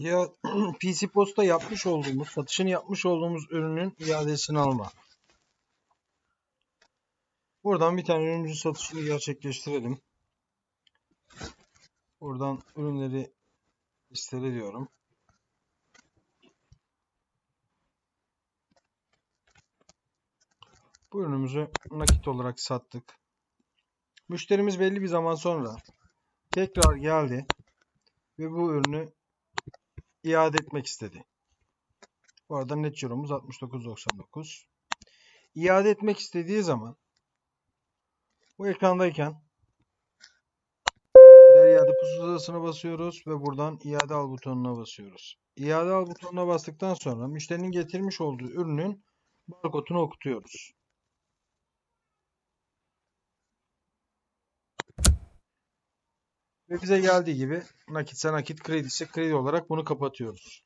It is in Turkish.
Fiyat, PC Post'ta yapmış olduğumuz, satışını yapmış olduğumuz ürünün iadesini alma. Buradan bir tane ürünümüzün satışını gerçekleştirelim. Buradan ürünleri listele diyorum. Bu ürünümüzü nakit olarak sattık. Müşterimiz belli bir zaman sonra tekrar geldi ve bu ürünü iade etmek istedi. Bu arada net ciromuz 69.99. İade etmek istediği zaman bu ekrandayken iade pusulasına basıyoruz ve buradan iade al butonuna basıyoruz. İade al butonuna bastıktan sonra müşterinin getirmiş olduğu ürünün barkodunu okutuyoruz. Ve bize geldiği gibi nakitse nakit, kredi ise kredi olarak bunu kapatıyoruz.